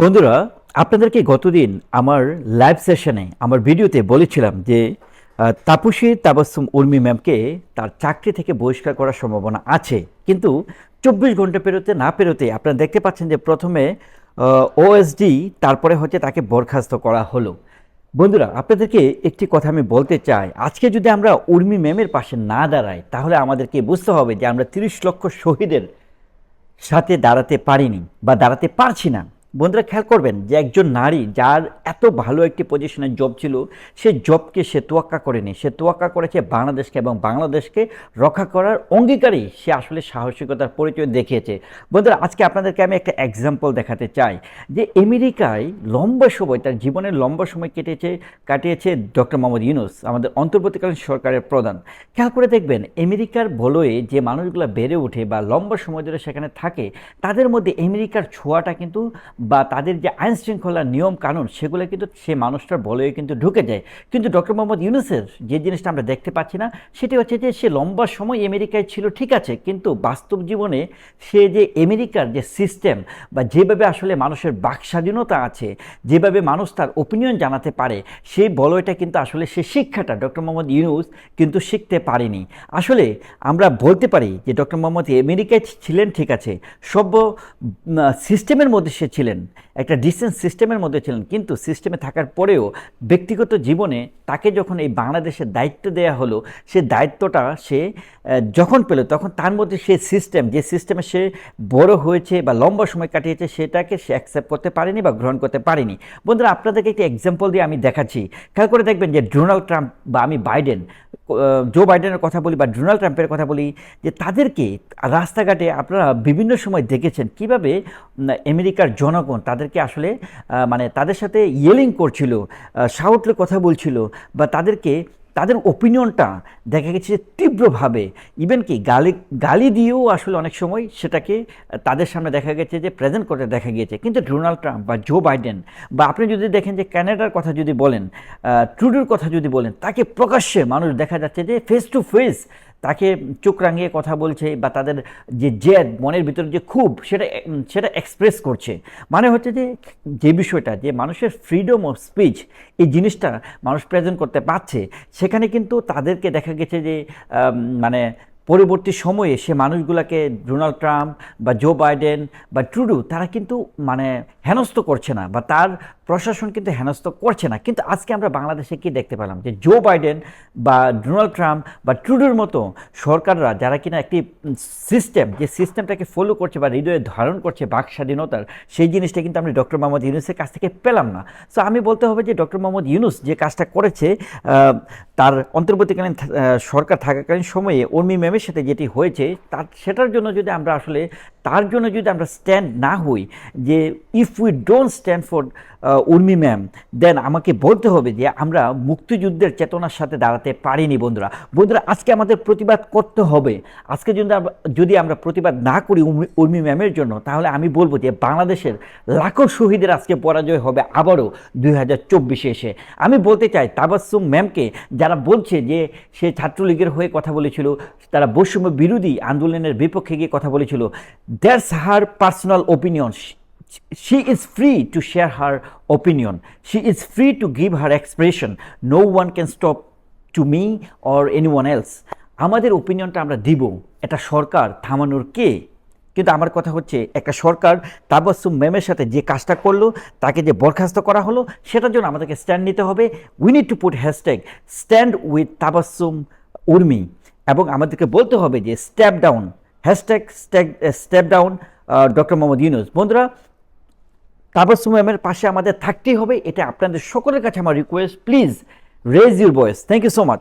বন্ধুরা, আপনাদেরকে গতদিন আমার লাইভ সেশনে আমার ভিডিওতে বলেছিলাম যে তাপসী তাবাসুম উর্মি ম্যামকে তার চাকরি থেকে বহিষ্কার করার সম্ভাবনা আছে। কিন্তু চব্বিশ ঘণ্টা পেরোতে না পেরোতে আপনারা দেখতে পাচ্ছেন যে প্রথমে ওএসডি তারপরে হচ্ছে তাকে বরখাস্ত করা হলো। বন্ধুরা, আপনাদেরকে একটি কথা আমি বলতে চাই। আজকে যদি আমরা উর্মি ম্যামের পাশে না দাঁড়াই, তাহলে আমাদেরকে বুঝতে হবে যে আমরা তিরিশ লক্ষ শহীদের সাথে দাঁড়াতে পারিনি বা দাঁড়াতে পারছি না। বন্ধুরা খেয়াল করবেন যে একজন নারী যার এত ভালো একটি পজিশনের জব ছিল, সে জবকে সে তোয়াক্কা করেনি। সে তোয়াক্কা করেছে বাংলাদেশকে এবং বাংলাদেশকে রক্ষা করার অঙ্গীকারই সে আসলে সাহসিকতার পরিচয় দেখিয়েছে। বন্ধুরা, আজকে আপনাদেরকে আমি একটা এক্সাম্পল দেখাতে চাই যে আমেরিকায় লম্বা সময়, তার জীবনের লম্বা সময় কেটেছে, কাটিয়েছে ডক্টর মোহাম্মদ ইউনুস, আমাদের অন্তর্বর্তীকালীন সরকারের প্রধান। খেয়াল করে দেখবেন, আমেরিকার বলয়ে যে মানুষগুলো বেড়ে ওঠে বা লম্বা সময় ধরে সেখানে থাকে, তাদের মধ্যে আমেরিকার ছোঁয়াটা কিন্তু বা তাদের যে আইন শৃঙ্খলা নিয়ম কানুন, সেগুলো কিন্তু সে মানুষটার বলয়ে কিন্তু ঢুকে যায়। কিন্তু ডক্টর মোহাম্মদ ইউনুসের যে জিনিসটা আমরা দেখতে পাচ্ছি না, সেটি হচ্ছে যে সে লম্বা সময় আমেরিকায় ছিল, ঠিক আছে, কিন্তু বাস্তব জীবনে সে যে আমেরিকার যে সিস্টেম বা যেভাবে আসলে মানুষের বাক স্বাধীনতা আছে, যেভাবে মানুষ তার ওপিনিয়ন জানাতে পারে, সেই বলয়টা কিন্তু আসলে সে শিক্ষাটা ডক্টর মোহাম্মদ ইউনুস কিন্তু শিখতে পারেনি। আসলে আমরা বলতে পারি যে ডক্টর মোহাম্মদ আমেরিকায় ছিলেন, ঠিক আছে, সভ্য সিস্টেমের মধ্যে সে ছিলেন। Biden একটা ডিসেন্ট সিস্টেমের মধ্যে ছিলেন। কিন্তু সিস্টেমে থাকার পরেও ব্যক্তিগত জীবনে তাকে যখন এই বাংলাদেশের দায়িত্ব দেওয়া হলো, সে দায়িত্বটা সে যখন পেল, তখন তার মধ্যে সে সিস্টেম যে সিস্টেমে সে বড় হয়েছে বা লম্বা সময় কাটিয়েছে, সেটাকে সে অ্যাকসেপ্ট করতে পারেনি বা গ্রহণ করতে পারেনি। বন্ধুরা, আপনাদেরকে একটি এক্সাম্পল দিয়ে আমি দেখাচ্ছি। খেয়াল করে দেখবেন যে ডোনাল্ড ট্রাম্প বা আমি বাইডেন জো বাইডেনের কথা বলি বা ডোনাল্ড ট্রাম্পের কথা বলি, যে তাদেরকে রাস্তাঘাটে আপনারা বিভিন্ন সময় দেখেছেন কীভাবে আমেরিকার জনগণ তাদেরকে আসলে মানে তাদের সাথে ইয়েলিং করছিল সাউটলে কথা বলছিল, বা তাদেরকে, তাদের ওপিনিয়নটা দেখা গেছে যে তীব্রভাবে ইভেন কি গালি গালি দিয়েও আসলে অনেক সময় সেটাকে তাদের সামনে দেখা গেছে যে প্রেজেন্ট করতে দেখা গিয়েছে। কিন্তু ডোনাল্ড ট্রাম্প বা জো বাইডেন, বা আপনি যদি দেখেন যে ক্যানাডার কথা যদি বলেন ট্রুডোর কথা যদি বলেন, তাকে প্রকাশ্যে মানুষ দেখা যাচ্ছে যে ফেস টু ফেস তাকে চোখ রাঙিয়ে কথা বলছে বা তাদের যে জেদ, মনের ভিতরে যে খুব সেটা সেটা এক্সপ্রেস করছে। মানে হচ্ছে যে যে বিষয়টা, যে মানুষের ফ্রিডম অফ স্পিচ এই জিনিসটা মানুষ প্রেজেন্ট করতে পারছে, সেখানে কিন্তু তাদেরকে দেখা গেছে যে মানে পরবর্তী সময়ে সে মানুষগুলোকে ডোনাল্ড ট্রাম্প বা জো বাইডেন বা ট্রুডু, তারা কিন্তু মানে হেনস্থ করছে না বা তার প্রশাসন কিন্তু হেনস্থ করছে না। কিন্তু আজকে আমরা বাংলাদেশে কি দেখতে পেলাম? যে জো বাইডেন বা ডোনাল্ড ট্রাম্প বা ট্রুডুর মতো সরকাররা, যারা কিনা একটি সিস্টেম, যে সিস্টেমটাকে ফলো করছে বা হৃদয়ে ধারণ করছে বাক স্বাধীনতার, সেই জিনিসটা কিন্তু আমরা ডক্টর মোহাম্মদ ইউনুসের কাছ থেকে পেলাম না। সো আমি বলতে হবে যে ডক্টর মোহাম্মদ ইউনুস যে কাজটা করেছে তার অন্তর্বর্তীকালীন সরকার থাকাকালীন সময়ে উর্মি ম্যামের সাথে যেটি হয়েছে, তার, সেটার জন্য যদি আমরা আসলে, তার জন্য যদি আমরা স্ট্যান্ড না হই, যে if we don't stand for Urmi ma'am then আমাকে বলতে হবে যে আমরা মুক্তিযুদ্ধের চেতনার সাথে দাঁড়াতে পারিনি বন্ধুরা। বন্ধুরা, আজকে আমাদের প্রতিবাদ করতে হবে। আজকে যদি আমরা যদি আমরা প্রতিবাদ না করি উর্মি ম্যামের জন্য, তাহলে আমি বলব যে বাংলাদেশের লাখো শহীদের আজকে পরাজয় হবে আবারও দুই হাজার চব্বিশে এসে। আমি বলতে চাই তাবাসুম ম্যামকে যারা বলছে যে সে ছাত্রলীগের হয়ে কথা বলেছিল, তারা বৈষম্য বিরোধী আন্দোলনের বিপক্ষে গিয়ে কথা বলেছিল। That's her personal opinion she is free to share her opinion. She is free to give her expression. No one can stop to me or anyone else. আমাদের ওপিনিয়নটা আমরা দিব। এটা সরকার থামানোর কে? কিন্তু আমার কথা হচ্ছে, একটা সরকার তাবাসুম ম্যামের সাথে যে কাজটা করল, তাকে যে বরখাস্ত করা হলো, সেটার জন্য আমাদেরকে স্ট্যান্ড নিতে হবে। We need to put hashtag stand with Tabassum Urmi. এবং আমাদেরকে বলতে হবে যে step down hashtag step down doctor Mohammad Yunus বন্ধুরা তাবাসুম ম্যামের পাশে আমাদের থাকতেই হবে, এটা আপনাদের সকলের কাছে আমার request please raise your voice thank you so much